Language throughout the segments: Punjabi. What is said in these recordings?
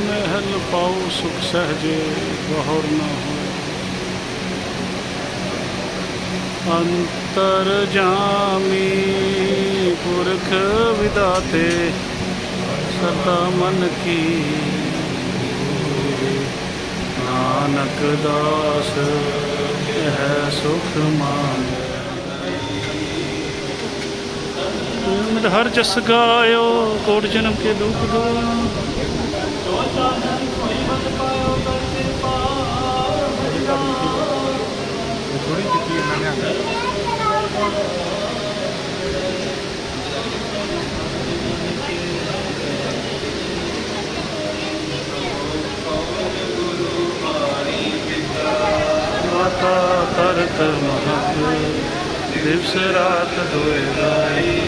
ਮਹਿਲ ਪਾਉ ਸੁਖ ਸਹਜੇ ਬਹੁਰ ਨਾ ਹੋ ਅੰਤਰ ਜਾਮੀ ਪੁਰਖ ਵਿਦਾਤੇ, ਸਦਾ ਮਨ ਕੀ ਨਾਨਕ ਦਾਸ ਹੈ ਸੁਖ ਮਾਨ। ਹਰ ਜਸ ਗਾਇਓ, ਕੋਟ ਜਨਮ ਕੇ ਦੁਖ ਦੋ ਥੋੜੀ ਕੀਤੀ ਇਹਨਾਂ ਨੇ ਆਖਿਆ ਮਾਤਾ ਤਰਤ ਮਹਤ ਦਿਵਸ ਰਾਤ ਦੋਏ ਗਾਈ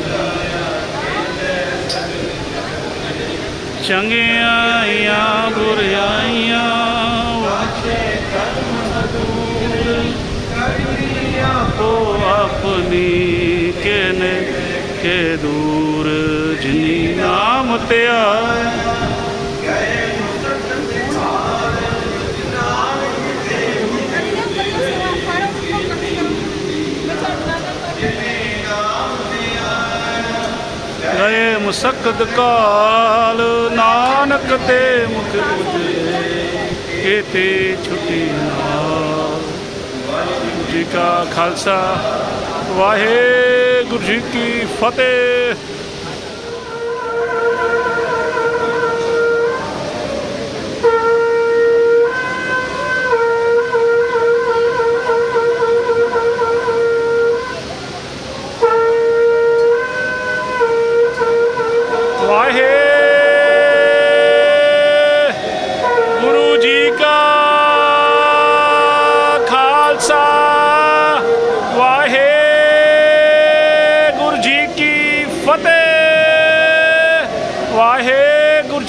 ਚੰਗਿਆਈਆਂ ਬੁਰਿਆਈਆਂ ਕੇ ਦੂਰ, ਜਿਨੀ ਨਾਮ ਧਿਆਇਆ ਗਏ ਮੁਸਕਦ ਕਾਲ, ਨਾਨਕ ਤੇ ਮੁਖ ਉਜਲੇ ਕੀਤੇ ਛੁੱਟੀ ਨਾਲ। ਵਾਹਿਗੁਰੂ ਜੀ ਕਾ ਖਾਲਸਾ ਵਾਹਿਗੁਰੂ ਜੀ ਕੀ ਫਤਿਹ।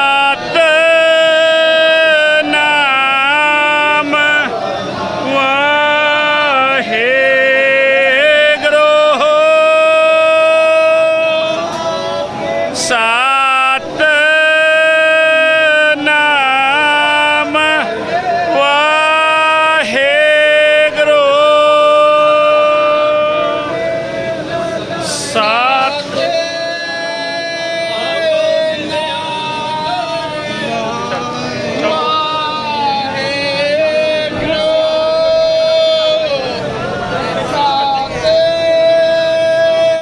The